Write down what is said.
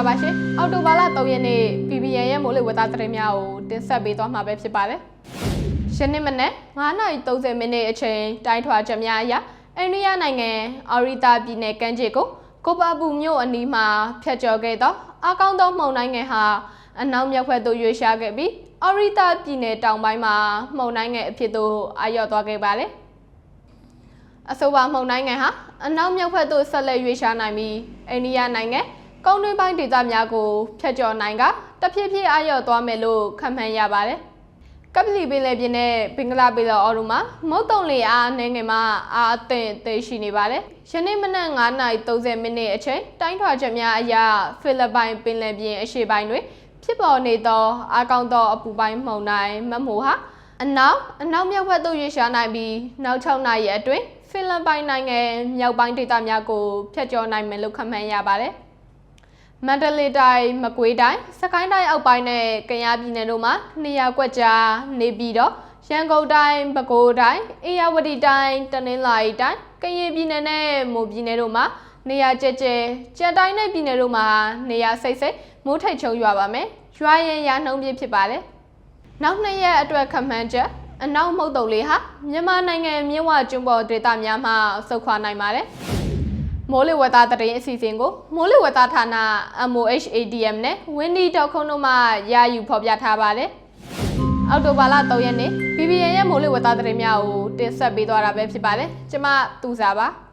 လာပါရှင်အော်တိုဘာလ3ရက်နေ့ PBN ရဲ့မိုးလေဝသသတင်းများကိုတင်ဆက်ပေးသွားမှာပဲဖြစ်ပါတယ်ယနေ့မနေ့9:30မိနစ်အချိန်တိုင်းထွာချက်များအရအိန္ဒိယနိုင်ငံအော်ရီတာပြည်နယ်ကမ်းခြေကိုကိုပါပူမြို့အနီးမှာဖျက်ကျော်ခဲ့သောအကောင်းသောမှုန်တိုင်းငယ်ဟာအနောက်မြောက်ဘက်သို့ရွေ့ရှားခဲ့ပြီးအော်ရီတာပြည်နယ်တောင်ပိုင်းမှာမှုန်တိုင်းငယ်အဖြစ်သို့အာရုံသွားခဲ့ပါတယ်အဆိုပါမှုန်တိုင်းငယ်ဟာအနောက်မြောက်ဘက်သို့ဆက်လက်ရွေ့ရှားနိုင်ပြီးအိန္ဒိယနိုင်ငံ ကုန်းတွင်းပိုင်းဒေသများကိုဖျက်ကျော်နိုင်ကတဖြည်းဖြည်းအာရုံသွားမယ်လို့ခန့်မှန်းရပါတယ်ကပလီပင်လယ်ပြင်နဲ့ဘင်္ဂလားပင်လယ်အော်တို့မှာမုတ်တုံလေအားအနေငယ်မှာအားအသင့်သိရှိနေပါတယ်။ယနေ့မနက်9:30မိနစ်အချိန်တိုင်းထွာချက်များအရဖိလစ်ပိုင်ပင်လယ်ပြင်အရှေ့ပိုင်းတွင်ဖြစ်ပေါ်နေသောအားကောင်းသောအပူပိုင်းမှုန်တိုင်းမမိုဟာအနောက်အနောက်မြောက်ဘက်သို့ရွေ့ရှားနိုင်ပြီးနောက်6နာရီအတွင်းဖိလစ်ပိုင်နိုင်ငံမြောက်ပိုင်းဒေသများကိုဖျက်ကျော်နိုင်မယ်လို့ခန့်မှန်းရပါတယ်။ မန္တလေးတိုင်းမကွေးတိုင်းစကိုင်းတိုင်းအောက်ပိုင်းနဲ့ကယားပြည်နယ်တို့မှာနေရာကွက်ကြားနေပြီးတော့ရန်ကုန်တိုင်းပဲခူးတိုင်းအေရဝတီတိုင်းတနင်္သာရီတိုင်းကရင်ပြည်နယ်နဲ့မွန်ပြည်နယ်တို့မှာနေရာကျကျကြံတိုင်းနဲ့ပြည်နယ်တို့မှာနေရာစိတ်စိတ်မိုးထိတ်ချုံရွာပါမယ်ရွာရင်ရာနှုံးပြည့်ဖြစ်ပါတယ်နောက်နှစ်ရက်အတွက်ခန့်မှန်းချက်အနောက်မုတ်တုံလေးဟာမြန်မာနိုင်ငံမြင်းဝကျွန်းပေါ်ဒေသများမှာဆုတ်ခွာနိုင်ပါတယ် မိုးလေဝသသတင်းအစီအစဉ်ကိုမိုးလေဝသဌာန MOHADM နဲ့ windy.com တို့မှရယူဖော်ပြထားပါတယ်။အောက်တိုဘာလ3ရက်နေ့ BBN ရဲ့မိုးလေဝသသတင်းများကိုတင်ဆက်ပေးသွားတာပဲဖြစ်ပါတယ်။ကျွန်မသူစာပါ။